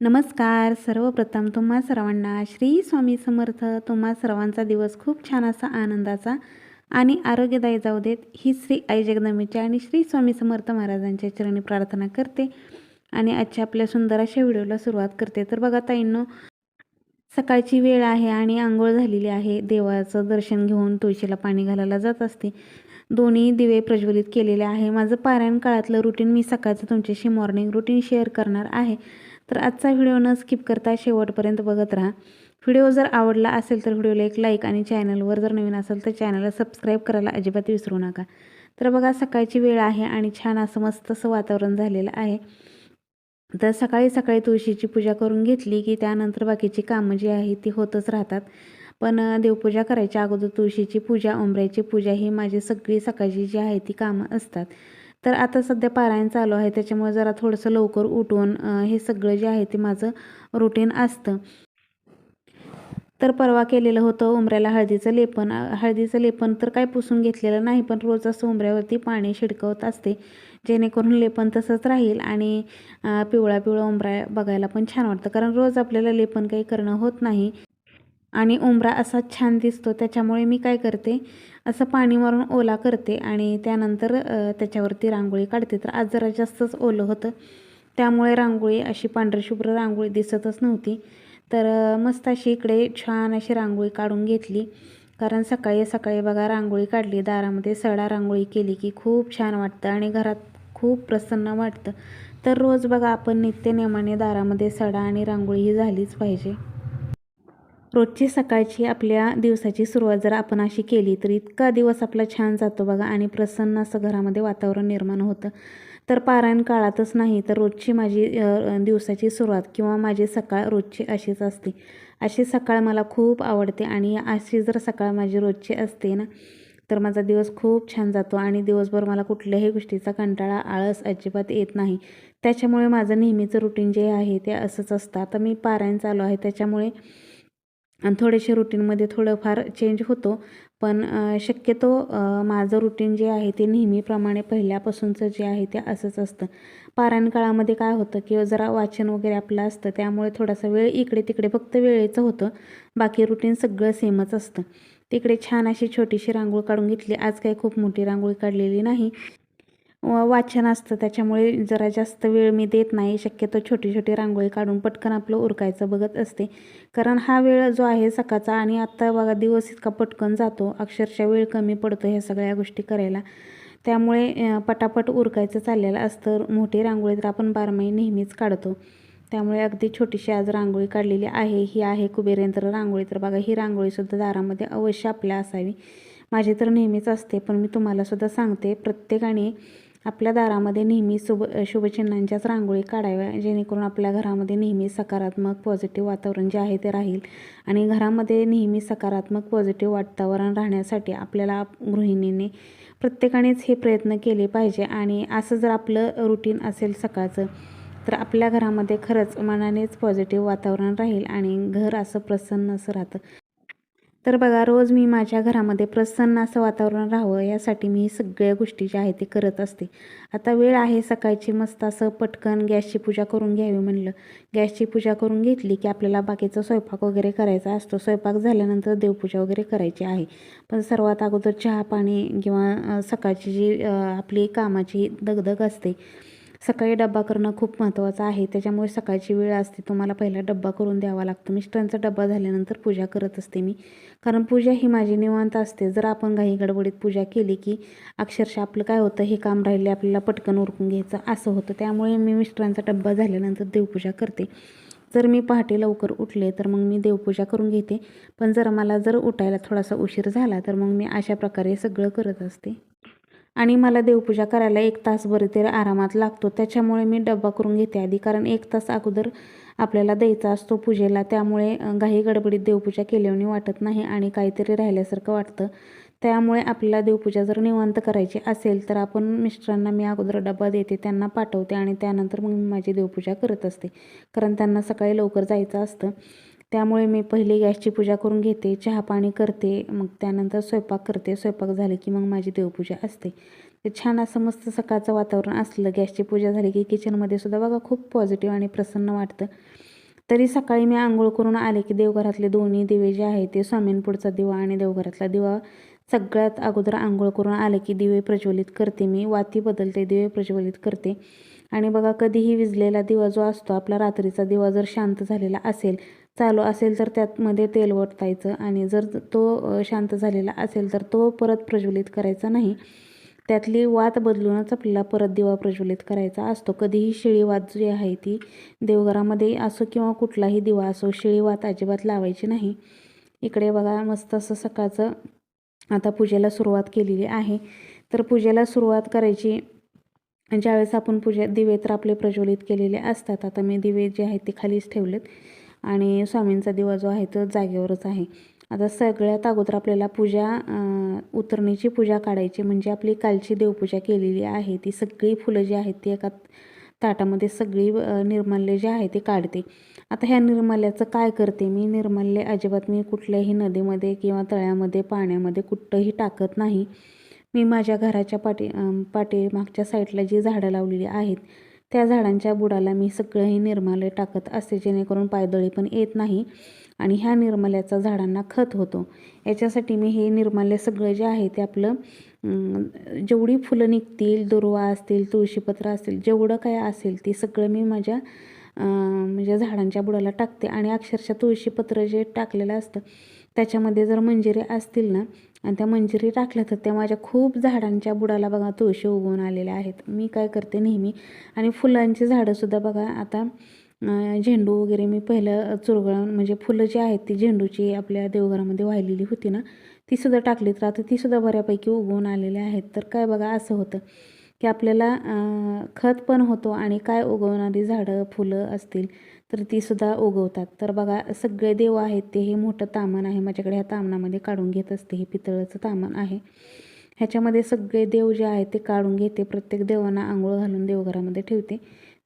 नमस्कार. सर्वप्रथम तुम्हा सर्वांना श्री स्वामी समर्थ. तुम्हा सर्वांचा दिवस खूप छान असा आनंदाचा आणि आरोग्यदायी जाऊ देत. ही श्री आई जगदंबेची आणि श्री स्वामी समर्थ महाराजांच्या चरणी प्रार्थना करते आणि आजच्या आपल्या सुंदर अशा व्हिडिओला सुरुवात करते. तर बघा ताईंनो सकाळची वेळ आहे आणि आंघोळ झालेली आहे. देवाचं दर्शन घेऊन तुळशीला पाणी घालायला जात असते. दोन्ही दिवे प्रज्वलित केलेले आहे. माझं पारायण काळातलं रुटीन मी सकाळचं तुमच्याशी मॉर्निंग रुटीन शेअर करणार आहे. तर आजचा व्हिडिओ न स्किप करता शेवटपर्यंत बघत राहा. व्हिडिओ जर आवडला असेल तर व्हिडिओला एक लाईक आणि चॅनलवर जर नवीन असेल तर चॅनलला सबस्क्राईब करायला अजिबात विसरू नका. तर बघा सकाळची वेळ आहे आणि छान असं मस्त असं वातावरण झालेलं आहे. तर सकाळी सकाळी तुळशीची पूजा करून घेतली की त्यानंतर बाकीची कामं जी आहे ती होतच राहतात. पण देवपूजा करायच्या अगोदर तुळशीची पूजा उंबऱ्याची पूजा ही माझी सगळी सकाळची जी आहे ती कामं असतात. तर आता सध्या पारायण चालू आहे. त्याच्यामुळे जरा थोडंसं लवकर उठून हे सगळं जे आहे ते माझं रुटीन असतं. तर परवा केलेलं होतं उंबऱ्याला हळदीचं लेपन. हळदीचं लेपन तर काय पुसून घेतलेलं नाही पण रोज असं उंबऱ्यावरती पाणी शिडकवत असते. जेणेकरून लेपन तसंच राहील आणि पिवळा पिवळा उंबरा बघायला पण छान वाटतं. कारण रोज आपल्याला लेपन काही करणं होत नाही. आणि उंबरा असा छान दिसतो. त्याच्यामुळे मी काय करते असं पाणी मारून ओला करते आणि त्यानंतर त्याच्यावरती रांगोळी काढते. तर आज जरा जास्तच ओलं होतं. त्यामुळे रांगोळी अशी पांढरशुभ्र रांगोळी दिसतच नव्हती. तर मस्त अशी इकडे छान अशी रांगोळी काढून घेतली. कारण सकाळी सकाळी बघा रांगोळी काढली. दारामध्ये सडा रांगोळी केली की खूप छान वाटतं आणि घरात खूप प्रसन्न वाटतं. तर रोज बघा आपण नित्यनेमाने दारामध्ये सडा आणि रांगोळी ही झालीच पाहिजे. रोजची सकाळची आपल्या दिवसाची सुरुवात जर आपण अशी केली तर इतका दिवस आपला छान जातो बघा आणि प्रसन्न असं घरामध्ये वातावरण निर्माण होतं. तर पारायण काळातच नाही तर रोजची माझी दिवसाची सुरुवात किंवा माझी सकाळ रोजची अशीच असते. अशी सकाळ मला खूप आवडते आणि अशी जर सकाळ माझी रोजची असते ना तर माझा दिवस खूप छान जातो आणि दिवसभर मला कुठल्याही गोष्टीचा कंटाळा आळस अजिबात येत नाही. त्याच्यामुळे माझं नेहमीचं रुटीन जे आहे ते असंच असतं. आता मी पारायण चालू आहे त्याच्यामुळे आणि थोडेसे रुटीनमध्ये थोडंफार चेंज होतो. पण शक्यतो माझं रुटीन जे आहे ते नेहमीप्रमाणे पहिल्यापासूनचं जे आहे ते असंच असतं. पारायण काळामध्ये काय होतं की जरा वाचन वगैरे आपलं असतं त्यामुळे थोडासा वेळ इकडे तिकडे फक्त वेळेचं होतं. बाकी रुटीन सगळं सेमच असतं. तिकडे छान अशी छोटीशी रांगोळी काढून घेतली. आज काही खूप मोठी रांगोळी काढलेली नाही. वाचन असतं. त्याच्यामुळे जरा जास्त वेळ मी देत नाही. शक्यतो छोटी छोटी रांगोळी काढून पटकन आपलं उरकायचं बघत असते. कारण हा वेळ जो आहे सकाळचा आणि आत्ता बघा दिवस इतका पटकन जातो. अक्षरशः वेळ कमी पडतो ह्या सगळ्या गोष्टी करायला. त्यामुळे पटापट उरकायचं चाललेलं असतं. मोठी रांगोळी तर आपण बारमाही नेहमीच काढतो. त्यामुळे अगदी छोटीशी आज रांगोळी काढलेली आहे. ही आहे कुबेरेंद्र रांगोळी. तर बघा ही रांगोळीसुद्धा दारामध्ये अवश्य आपल्या असावी. माझी तर नेहमीच असते. पण मी तुम्हालासुद्धा सांगते प्रत्येकाने आपल्या दारामध्ये नेहमी शुभ शुभचिन्हांच्याच रांगोळी काढाव्या जेणेकरून आपल्या घरामध्ये नेहमी सकारात्मक पॉझिटिव्ह वातावरण जे आहे ते राहील. आणि घरामध्ये नेहमी सकारात्मक पॉझिटिव्ह वातावरण राहण्यासाठी आपल्याला गृहिणीने प्रत्येकानेच हे प्रयत्न केले पाहिजे. आणि असं जर आपलं रुटीन असेल सकाळचं तर आपल्या घरामध्ये खरंच मनानेच पॉझिटिव्ह वातावरण राहील आणि घर असं प्रसन्न असं राहतं. तर बघा रोज मी माझ्या घरामध्ये प्रसन्न असं वातावरण राहावं यासाठी मी सगळ्या गोष्टी ज्या आहेत ते करत असते. आता वेळ आहे सकाळची मस्त असं पटकन गॅसची पूजा करून घ्यावी म्हणलं. गॅसची पूजा करून घेतली की आपल्याला बाकीचा स्वयंपाक वगैरे करायचा असतो. स्वयंपाक झाल्यानंतर देवपूजा वगैरे करायची आहे. पण सर्वात अगोदर चहा पाणी किंवा सकाळची जी आपली कामाची दगदग असते सकाळी डब्बा करणं खूप महत्त्वाचं आहे. त्याच्यामुळे सकाळची वेळ असते तुम्हाला पहिला डब्बा करून द्यावा लागतो. मिस्टरांचा डब्बा झाल्यानंतर पूजा करत असते मी. कारण पूजा ही माझी निवांत असते. जर आपण घाई गडबडीत पूजा केली की अक्षरशः आपलं काय होतं? हे काम राहिले आपल्याला पटकन उरकून घ्यायचं असं होतं. त्यामुळे मी मिस्टरांचा डब्बा झाल्यानंतर देवपूजा करते. जर मी पहाटे लवकर उठले तर मग मी देवपूजा करून घेते. पण जर मला जर उठायला थोडासा उशीर झाला तर मग मी अशा प्रकारे सगळं करत असते. आणि मला देवपूजा करायला एक तासभर तरी आरामात लागतो. त्याच्यामुळे मी डब्बा करून घेते आधी कारण एक तास अगोदर आपल्याला द्यायचा असतो पूजेला. त्यामुळे घाई गडबडीत देवपूजा केल्याने वाटत नाही आणि काहीतरी राहिल्यासारखं वाटतं. त्यामुळे आपल्याला देवपूजा जर निवांत करायची असेल तर आपण मिस्टरांना मी अगोदर डबा देते त्यांना पाठवते आणि त्यानंतर मग मी माझी देवपूजा करत असते. कारण त्यांना सकाळी लवकर जायचं असतं. त्यामुळे मी पहिले गॅसची पूजा करून घेते चहा पाणी करते मग त्यानंतर स्वयंपाक करते. स्वयंपाक झाले की मग माझी देवपूजा असते. ते छान असं मस्त सकाळचं वातावरण असलं गॅसची पूजा झाली की किचनमध्ये सुद्धा बघा खूप पॉझिटिव्ह आणि प्रसन्न वाटतं. तरी सकाळी मी आंघोळ करून आले की देवघरातले दोन्ही दिवे जे आहे ते स्वामींपुढचा दिवा आणि देवघरातला दिवा सगळ्यात अगोदर आंघोळ करून आले की दिवे प्रज्वलित करते मी. वाती बदलते दिवे प्रज्वलित करते. आणि बघा कधीही विजलेला दिवा जो असतो आपला रात्रीचा दिवा जर शांत झालेला असेल चालू असेल तर त्यातमध्ये तेल ओतायचं आणि जर तो शांत झालेला असेल तर तो परत प्रज्वलित करायचा नाही. त्यातली वात बदलूनच आपल्याला परत दिवा प्रज्वलित करायचा असतो. कधीही शिळी वात जी आहे ती देवघरामध्ये असो किंवा कुठलाही दिवा असो शिळी वात अजिबात लावायची नाही. इकडे बघा मस्त असं सकाळचं आता पूजेला सुरुवात केलेली आहे. तर पूजेला सुरुवात करायची ज्यावेळेस आपण पूजे दिवे तर आपले प्रज्वलित केलेले असतात. आता मी दिवे जे आहेत ते खालीच ठेवलेत. आणि स्वामींचा दिवा जो आहे तो जागेवरच आहे. आता सगळ्यात अगोदर आपल्याला पूजा उतरणीची पूजा काढायची म्हणजे आपली कालची देवपूजा केलेली आहे. ती सगळी फुलं जी आहेत ती एका ताटामध्ये सगळी निर्माल्य जे आहे ते काढते. आता ह्या निर्माल्याचं काय करते मी? निर्माल्य अजिबात मी कुठल्याही नदीमध्ये किंवा तळ्यामध्ये पाण्यामध्ये कुठंही टाकत नाही. मी माझ्या घराच्या पाठी अं, पाठीमागच्या साईडला जी झाडं लावलेली आहेत त्या झाडांच्या बुडाला मी सगळं हे निर्माल्य टाकत असते जेणेकरून पायदळी पण येत नाही आणि ह्या निर्माल्याचा झाडांना खत होतो. याच्यासाठी मी हे निर्माल्य सगळं जे आहे ते आपलं जेवढी फुलं निघतील दुर्वा असतील तुळशीपत्र असतील जेवढं काय असेल ते सगळं मी माझ्या म्हणजे झाडांच्या बुडाला टाकते. आणि अक्षरशः तुळशीपत्र जे टाकलेलं असतं त्याच्यामध्ये जर मंजिरे असतील ना आणि त्या मंजिरी टाकल्या तर त्या माझ्या खूप झाडांच्या बुडाला बघा तुळशी उगवून आलेल्या आहेत. मी काय करते नेहमी आणि फुलांची झाडंसुद्धा बघा आता झेंडू वगैरे मी पहिलं चुरगळून म्हणजे फुलं जी आहेत ती झेंडूची आपल्या देवघरामध्ये वाहिलेली होती ना तीसुद्धा टाकलीत. तर आता तीसुद्धा बऱ्यापैकी उगवून आलेल्या आहेत. तर काय बघा असं होतं की आपल्याला खत पण होतो आणि काय उगवणारी झाडं फुलं असतील तर तीसुद्धा उगवतात. तर बघा सगळे देव आहेत ते हे मोठं तामण आहे. माझ्याकडे ह्या तामणामध्ये काढून घेत असते. हे पितळचं तामण आहे. ह्याच्यामध्ये सगळे देव जे आहेत ते काढून घेते. प्रत्येक देवांना आंघोळ घालून देवघरामध्ये ठेवते.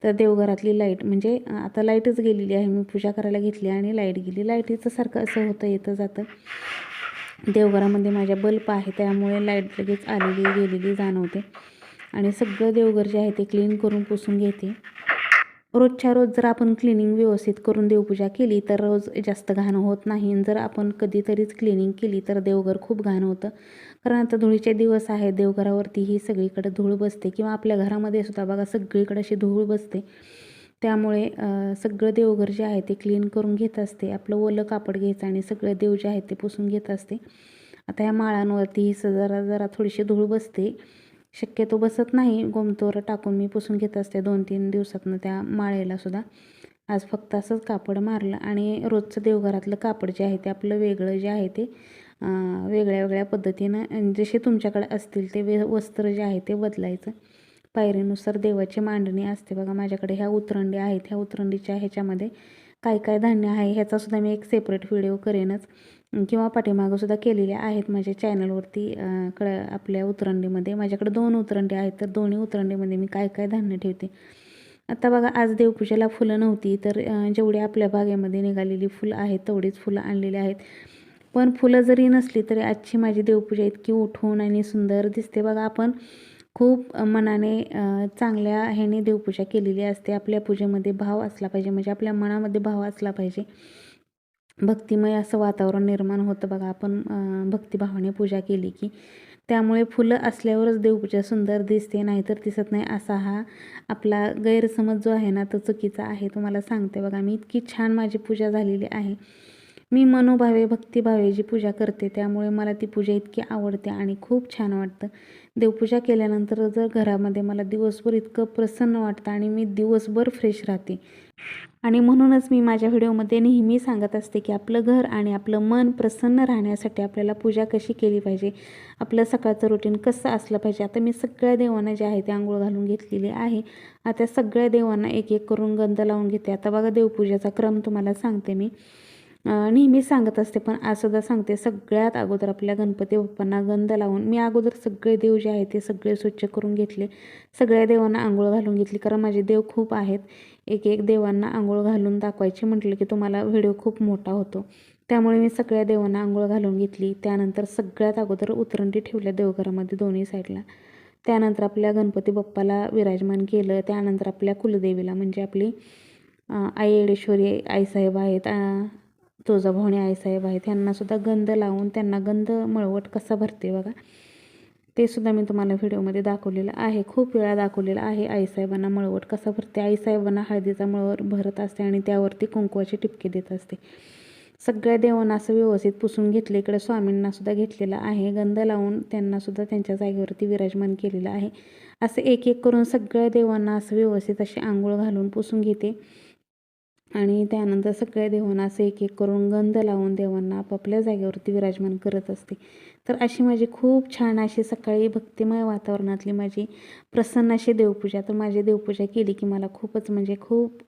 तर देवघरातली लाइट म्हणजे आता लाईटच गेलेली आहे. मी पूजा करायला घेतली आणि लाइट गेली. लाईटीचं सारखं असं होतं येतं जातं. देवघरामध्ये माझ्या बल्ब आहे. त्यामुळे लाइट लगेच आलेली गेलेली जाणवते. आणि सगळं देवघर जे आहे ते क्लीन करून पुसून घेते. रोजच्या रोज जर आपण क्लिनिंग व्यवस्थित करून देवपूजा केली तर रोज जास्त घाण होत नाही. आणि जर आपण कधीतरीच क्लिनिंग केली तर देवघर खूप घाण होतं. कारण आता धुळीचे दिवस आहेत देवघरावरती ही सगळीकडे धूळ बसते. किंवा आपल्या घरामध्ये सुद्धा बघा सगळीकडे अशी धूळ बसते. त्यामुळे सगळं देवघर जे आहे ते क्लीन करून घेत असते. आपलं ओलं कापड घ्यायचं आणि सगळं देव जे आहेत ते पुसून घेत असते. आता ह्या माळांवरती जरा जरा थोडीशी धूळ बसते. शक्यतो बसत नाही. गोमतोर टाकून मी पुसून घेत असते दोन तीन दिवसातनं त्या माळेला सुद्धा. आज फक्त असंच कापड मारलं आणि रोजचं देवघरातलं कापड जे आहे ते आपलं वेगळं जे आहे ते वेगळ्या वेगळ्या पद्धतीनं जसे तुमच्याकडे असतील ते वे वस्त्र जे आहे ते बदलायचं. पायरीनुसार देवाची मांडणी असते बघा माझ्याकडे ह्या उतरंडी आहेत. ह्या उतरंडीच्या ह्याच्यामध्ये काय काय धान्य आहे ह्याचासुद्धा मी एक सेपरेट व्हिडिओ करेनच. किंवा पाठीमागं सुद्धा केलेल्या आहेत माझ्या चॅनलवरती अं, कळ आपल्या उतरंडीमध्ये. माझ्याकडे दोन उतरंडी आहेत तर दोन्ही उतरंडीमध्ये मी काय काय धान्य ठेवते? आता बघा आज देवपूजेला फुलं नव्हती तर जेवढे जेवढी आपल्या बागेमध्ये निघालेली फुलं आहेत तेवढीच फुलं आणलेली आहेत. पण फुलं जरी नसली तरी आजची माझी देवपूजा इतकी उठून आणि सुंदर दिसते. बघा आपण खूप मनाने चांगल्या ह्याने देवपूजा केलेली असते. आपल्या पूजेमध्ये भाव असला पाहिजे म्हणजे आपल्या मनामध्ये भाव असला पाहिजे. भक्तिमय असं वातावरण निर्माण होतं बघा. आपण भक्तिभावाने पूजा केली की त्यामुळे फुलं असल्यावरच देवपूजा सुंदर दिसते नाहीतर दिसत नाही असा हा आपला गैरसमज जो आहे ना तो चुकीचा आहे. तुम्हाला सांगते बघा मी इतकी छान माझी पूजा झालेली आहे. मी मनोभावे भक्तिभावे जी पूजा करते त्यामुळे मला ती पूजा इतकी आवडते आणि खूप छान वाटतं. देवपूजा केल्यानंतर जर घरामध्ये मला दिवसभर इतकं प्रसन्न वाटतं आणि मी दिवसभर फ्रेश राहते. आणि म्हणूनच मी माझ्या व्हिडिओमध्ये नेहमी सांगत असते की आपलं घर आणि आपलं मन प्रसन्न राहण्यासाठी आपल्याला पूजा कशी केली पाहिजे आपलं सकाळचं रुटीन कसं असलं पाहिजे आता मी सगळ्या देवांना जे आहे ते आंघोळ घालून घेतलेली आहे. आता सगळ्या देवांना एक एक करून गंध लावून घेते. आता बघा देवपूजेचा क्रम तुम्हाला सांगते मी. नेहमी सांगत असते पण आज सुद्धा सांगते सगळ्यात अगोदर आपल्या गणपती बाप्पांना गंध लावून मी अगोदर सगळे देव जे आहेत ते सगळे स्वच्छ करून घेतले सगळ्या देवांना आंघोळ घालून घेतली कारण माझे देव खूप आहेत. एक एक देवांना आंघोळ घालून दाखवायचे म्हटलं की तुम्हाला व्हिडिओ खूप मोठा होतो. त्यामुळे मी सगळ्या देवांना आंघोळ घालून घेतली. त्यानंतर सगळ्यात अगोदर उतरंडी ठेवल्या देवघरामध्ये दोन्ही साईडला. त्यानंतर आपल्या गणपती बाप्पाला विराजमान केलं. त्यानंतर आपल्या कुलदेवीला म्हणजे आपली आई येडेश्वरी आईसाहेब आहेत तुळजाभवानी आईसाहेब आहेत ह्यांनासुद्धा गंध लावून त्यांना गंध मळवट कसा भरते बघा. ते सुद्धा मी तुम्हाला व्हिडिओमध्ये दाखवलेलं आहे खूप वेळा दाखवलेलं आहे आईसाहेबांना मळवट कसा भरते. आईसाहेबांना हळदीचा मळवट भरत असते आणि त्यावरती कुंकवाचे टिपके देत असते. सगळ्या देवांना असं व्यवस्थित पुसून घेतलं इकडे स्वामींना सुद्धा घेतलेलं आहे. गंध लावून त्यांना सुद्धा त्यांच्या जागेवरती विराजमान केलेलं आहे. असं एक एक करून सगळ्या देवांना असं व्यवस्थित अशी आंघोळ घालून पुसून घेते. आणि त्यानंतर सगळ्या देवांना असं एक एक करून गंध लावून देवांना आपापल्या जागेवरती विराजमान करत असते. तर अशी माझी खूप छान अशी सकाळी भक्तिमय वातावरणातली माझी प्रसन्न अशी देवपूजा. तर माझी देवपूजा केली की मला खूपच म्हणजे खूप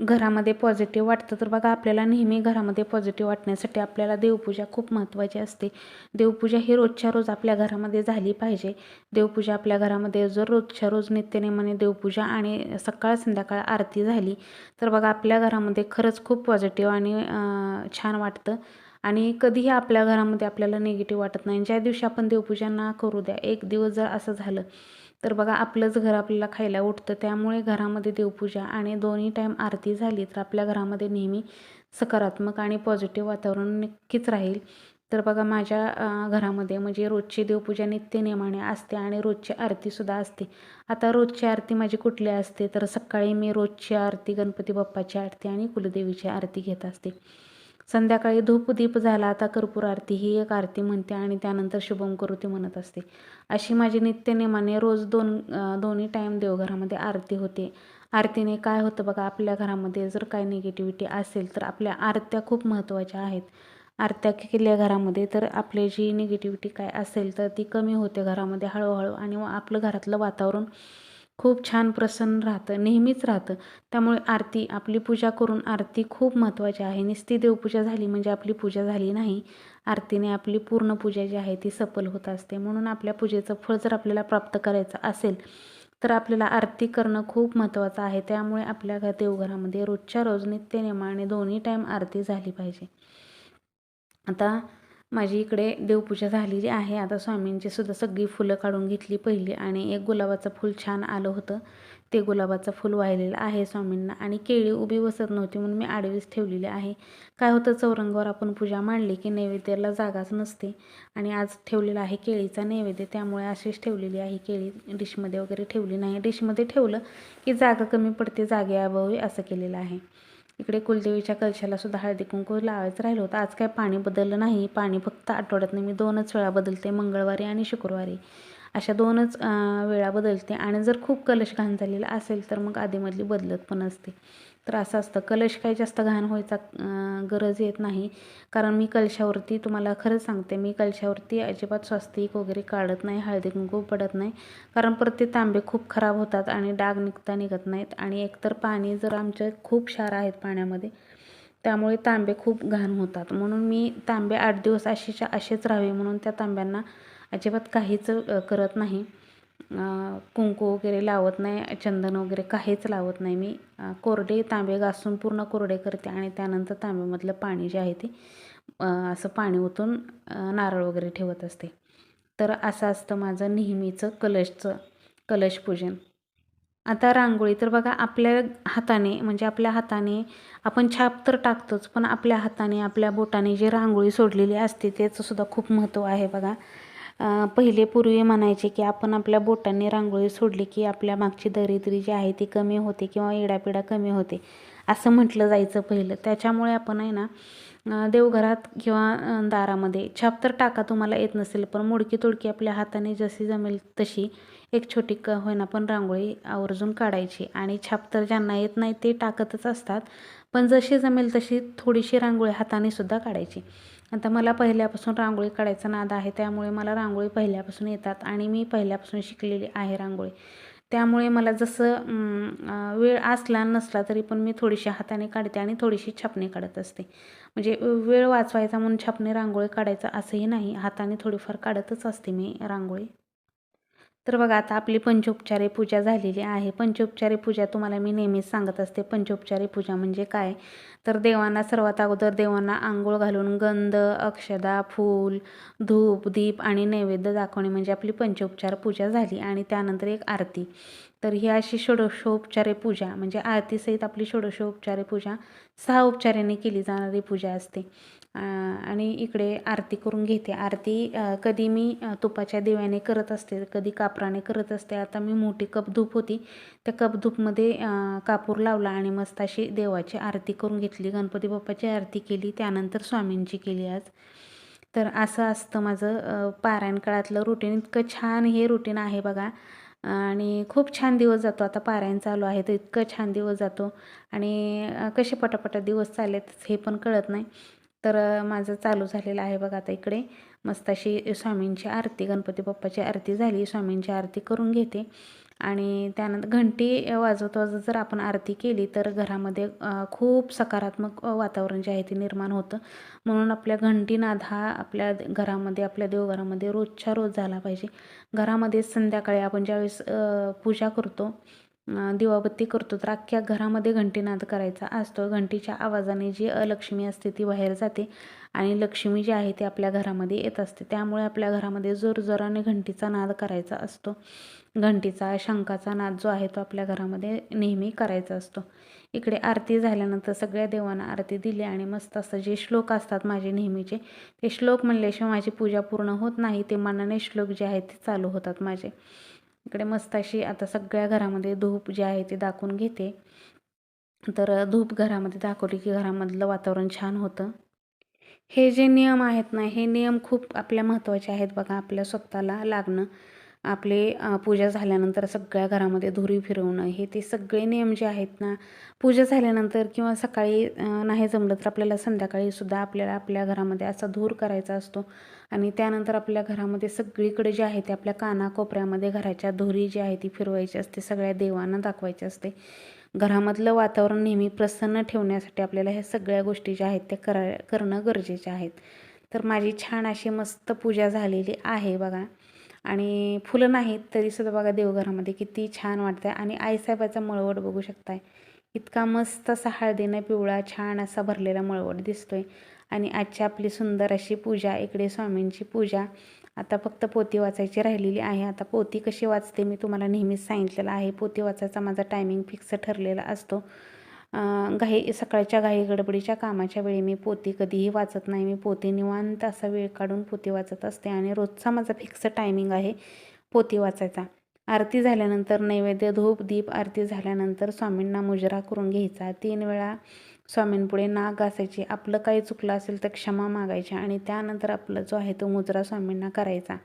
घरामध्ये पॉझिटिव्ह वाटतं तर बघा आपल्याला नेहमी घरामध्ये पॉझिटिव्ह वाटण्यासाठी आपल्याला देवपूजा खूप महत्त्वाची असते. देवपूजा ही रोजच्या रोज आपल्या घरामध्ये झाली पाहिजे. देवपूजा आपल्या घरामध्ये जर रोजच्या रोज नित्यनेमाने देवपूजा आणि सकाळ संध्याकाळ आरती झाली तर बघा आपल्या घरामध्ये खरंच खूप पॉझिटिव्ह आणि छान वाटतं. आणि कधीही आपल्या घरामध्ये आपल्याला निगेटिव्ह वाटत नाही. ज्या दिवशी आपण देवपूजा ना करू द्या एक दिवस जर असं झालं तर बघा आपलंच घर आपल्याला खायला उठतं. त्यामुळे घरामध्ये देवपूजा आणि दोन्ही टाईम आरती झाली तर आपल्या घरामध्ये नेहमी सकारात्मक आणि पॉझिटिव्ह वातावरण नक्कीच राहील. तर बघा माझ्या घरामध्ये म्हणजे रोजची देवपूजा नित्यनेमाने असते आणि रोजची आरतीसुद्धा असते. आता रोजची आरती माझी कुठली असते? तर सकाळी मी रोजची आरती गणपती बाप्पाची आरती आणि कुलदेवीची आरती घेत असते. संध्याकाळी धूपदीप झाला आता कर्पूर आरती ही एक आरती म्हणते आणि त्यानंतर शुभम करुती म्हणत असते. अशी माझी नित्यनेमाने रोज दोन दोन्ही टाईम देवघरामध्ये आरती होते. आरतीने काय होतं बघा आपल्या घरामध्ये जर काय निगेटिव्हिटी असेल तर आपल्या आरत्या खूप महत्त्वाच्या आहेत. आरत्या केल्या घरामध्ये तर आपली जी निगेटिव्हिटी काय असेल तर ती कमी होते घरामध्ये हळूहळू आणि आपलं घरातलं वातावरण खूप छान प्रसन्न राहतं नेहमीच राहतं. त्यामुळे आरती आपली पूजा करून आरती खूप महत्त्वाची आहे. नुसती देवपूजा झाली म्हणजे आपली पूजा झाली नाही. आरतीने आपली पूर्ण पूजा जी आहे ती सफल होत असते. म्हणून आपल्या पूजेचं फळ जर आपल्याला प्राप्त करायचं असेल तर आपल्याला आरती करणं खूप महत्त्वाचं आहे. त्यामुळे आपल्या घ देवघरामध्ये रोजच्या रोज नित्यनेमाने दोन्ही टाईम आरती झाली पाहिजे. आता माझी इकडे देवपूजा झालेली आहे. आता स्वामींची सुद्धा सगळी फुलं काढून घेतली पहिली आणि एक गुलाबाचं फूल छान आलं होतं. ते गुलाबाचं फूल वाहिलेलं आहे स्वामींना आणि केळी उभी बसत नव्हती म्हणून मी आडवीच ठेवलेली आहे. काय होतं चौरंगावर आपण पूजा मांडली की नैवेद्याला जागाच नसते आणि आज ठेवलेला आहे केळीचा नैवेद्य. त्यामुळे अशीच ठेवलेली आहे केळी. डिशमध्ये वगैरे ठेवली नाही. डिशमध्ये ठेवलं की जागा कमी पडते जागेअभावी असं केलेलं आहे. इकडे कुलदेवीच्या कलशाला सुद्धा हळदी कुंकू लावायचं राहिलं होतं. आज काय पाणी बदललं नाही. पाणी फक्त आठवड्यातनं मी दोनच वेळा बदलते मंगळवारी आणि शुक्रवारी. अशा दोनच वेळा बदलते. आणि जर खूप कलश घाण झालेला असेल तर मग आधीमधली बदलत पण असते. तर असं असतं. कलश काही जास्त घाण व्हायचा गरज येत नाही. कारण मी कलशावरती तुम्हाला खरंच सांगते मी कलशावरती अजिबात स्वास्तिक वगैरे काढत नाही हळदी कुंकू पडत नाही. कारण परत ते तांबे खूप खराब होतात आणि डाग निघता निघत नाहीत. आणि एकतर पाणी जर आमचे खूप क्षार आहेत पाण्यामध्ये त्यामुळे तांबे खूप घाण होतात. म्हणून मी तांबे आठ दिवस असेच्या असेच राहावे म्हणून त्या तांब्यांना अजिबात काहीच करत नाही. कुंकू वगैरे लावत नाही चंदन वगैरे काहीच लावत नाही मी. कोरडे तांबे घासून पूर्ण कोरडे करते आणि त्यानंतर तांब्यामधलं पाणी जे आहे ते असं पाणी ओतून नारळ वगैरे ठेवत असते. तर असं असतं माझं नेहमीचं कलशचं कलश पूजन. आता रांगोळी तर बघा आपल्या हाताने म्हणजे आपल्या हाताने आपण छाप तर टाकतोच पण आपल्या हाताने आपल्या बोटाने जी रांगोळी सोडलेली असते त्याचंसुद्धा खूप महत्त्व आहे बघा. पहिले पूर्वी म्हणायचे की आपण आपल्या बोटांनी रांगोळी सोडली की आपल्या मागची दरिद्री जी आहे ती कमी होते किंवा इडापिडा कमी होते असं म्हटलं जायचं पहिलं. त्याच्यामुळे आपण आहे ना देवघरात किंवा दारामध्ये छाप तर टाका तुम्हाला येत नसेल पण मोडकी तोडकी आपल्या हाताने जशी जमेल तशी एक छोटी क होईना पण रांगोळी आवर्जून काढायची. आणि छाप तर ज्यांना येत नाही ते टाकतच असतात पण जशी जमेल तशी थोडीशी रांगोळी हाताने सुद्धा काढायची. आता मला पहिल्यापासून रांगोळी काढायचा नाद आहे त्यामुळे मला रांगोळी पहिल्यापासून येतात आणि मी पहिल्यापासून शिकलेली आहे रांगोळी. त्यामुळे मला जसं वेळ असला नसला तरी पण मी थोडीशी हाताने काढते आणि थोडीशी छापणी काढत असते. म्हणजे वेळ वाचवायचा म्हणून छापणी रांगोळी काढायचं असंही नाही. हाताने थोडीफार काढतच असते मी रांगोळी. तर बघा आता आपली पंचोपचारे पूजा झालेली आहे. पंचोपचारे पूजा तुम्हाला मी नेहमीच सांगत असते. पंचोपचारे पूजा म्हणजे काय? तर देवांना सर्वात अगोदर देवांना आंघोळ घालून गंध अक्षदा फूल धूप दीप आणि नैवेद्य दाखवणे म्हणजे आपली पंचोपचार पूजा झाली आणि त्यानंतर एक आरती. तर ही अशी षोडशोपचारे पूजा म्हणजे आरतीसहित आपली षोडशोपचारे पूजा सहा उपचारांनी केली जाणारी पूजा असते. आणि इकडे आरती करून घेते. आरती कधी मी तुपाच्या दिव्याने करत असते कधी कापराने करत असते. आता मी मोठी कपधूप होती. त्या कपधूपमध्ये कापूर लावला आणि मस्त अशी देवाची आरती करून घेतली. गणपती बाप्पाची आरती केली त्यानंतर स्वामींची केली आज. तर असं असतं माझं पारायण काळातलं रुटीन इतकं छान हे रुटीन आहे बघा. आणि खूप छान दिवस जातो. आता पारायण चालू आहे तर इतकं छान दिवस जातो. आणि कसे पटापटा दिवस चाललेत हे पण कळत नाही. तर माझं चालू झालेलं आहे बघा आता इकडे. मस्त अशी स्वामींची आरती गणपती बाप्पाची आरती झाली. स्वामींची आरती करून घेते. आणि त्यानंतर घंटी वाजवत वाजत जर आपण आरती केली तर घरामध्ये खूप सकारात्मक वातावरण जे आहे ते निर्माण होतं. म्हणून आपल्या घंटीनाद हा आपल्या घरामध्ये आपल्या देवघरामध्ये रोजच्या रोज झाला पाहिजे. घरामध्ये संध्याकाळी आपण ज्यावेळेस पूजा करतो दिवाबत्ती करतो तर अख्ख्या घरामध्ये घंटीनाद करायचा. असतो घंटीच्या आवाजाने जी अलक्ष्मी असते ती बाहेर जाते आणि लक्ष्मी जी आहे ती आपल्या घरामध्ये येत असते. त्यामुळे आपल्या घरामध्ये जोरजोराने घंटीचा नाद करायचा असतो. घंटीचा शंखाचा नाद जो आहे तो आपल्या घरामध्ये नेहमी करायचा असतो. इकडे आरती झाल्यानंतर सगळ्या देवांना आरती दिली आणि मस्त असं जे श्लोक असतात माझे नेहमीचे ते श्लोक म्हणल्याशिवाय माझी पूजा पूर्ण होत नाही. ते मनाने श्लोक जे आहेत ते चालू होतात माझे. इकडे मस्त अशी आता सगळ्या घरामध्ये धूप जे आहे ते दाखवून घेते. तर धूप घरामध्ये दाखवली की घरामधलं वातावरण छान होतं. हे जे नियम आहेत ना हे नियम खूप आपल्या महत्त्वाचे आहेत बघा आपल्या स्वतःला लागणं. आपले पूजा झाल्यानंतर सगळ्या घरामध्ये धुरी फिरवणं हे ते सगळे नियम जे आहेत ना पूजा झाल्यानंतर किंवा सकाळी नाही जमलं तर आपल्याला संध्याकाळी सुद्धा आपल्याला आपल्या घरामध्ये असा धूर करायचा असतो. आणि त्यानंतर आपल्या घरामध्ये सगळीकडे जे आहे ते आपल्या कानाकोपऱ्यामध्ये घराच्या धुरी जी आहे ती फिरवायची असते सगळ्या देवांना दाखवायची असते. घरामधलं वातावरण नेहमी प्रसन्न ठेवण्यासाठी आपल्याला ह्या सगळ्या गोष्टी ज्या आहेत त्या करा करणं गरजेच्या आहेत. तर माझी छान अशी मस्त पूजा झालेली आहे बघा. आणि फुलं नाहीत तरीसुद्धा बघा देवघरामध्ये किती छान वाटतं आहे आणि आईसाहेबाचा मळवट बघू शकताय. इतका मस्त असा हळदीनं पिवळा छान असा भरलेला मळवट दिसतोय. आणि आजची आपली सुंदर अशी पूजा इकडे स्वामींची पूजा. आता फक्त पोती वाचायची राहिलेली आहे. आता पोती कशी वाचते मी तुम्हाला नेहमीच सांगितलेलं आहे. पोती वाचायचा माझा टायमिंग फिक्स ठरलेला असतो. घाई सकाळच्या घाई गडबडीच्या कामाच्या वेळी मी पोती कधीही वाचत नाही. मी पोती निवांत असा वेळ काढून पोती वाचत असते आणि रोजचा माझा फिक्स टायमिंग आहे पोती वाचायचा. आरती झाल्यानंतर नैवेद्य धूप दीप आरती झाल्यानंतर स्वामींना मुजरा करून घ्यायचा. तीन वेळा स्वामींपुढे नाक घासायची. आपलं काही चुकलं असेल तर क्षमा मागायची आणि त्यानंतर आपला जो आहे तो मुजरा स्वामींना करायचा.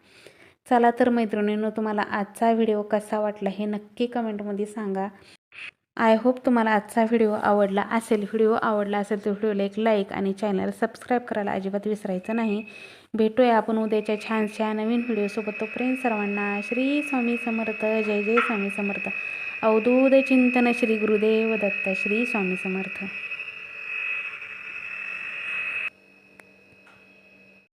चला तर मैत्रिणींनो तुम्हाला आजचा व्हिडिओ कसा वाटला हे नक्की कमेंटमध्ये सांगा. आय होप तुम्हाला आजचा व्हिडिओ आवडला असेल. व्हिडिओ आवडला असेल तर व्हिडिओला एक लाईक आणि चॅनल सबस्क्राईब करायला अजिबात विसरायचं नाही. भेटूया आपण उद्याच्या छानशा नवीन व्हिडिओसोबत तोपर्यंत सर्वांना श्री स्वामी समर्थ जय जय स्वामी समर्थ. अवधूत चिंतन श्री गुरुदेव दत्त श्री स्वामी समर्थ.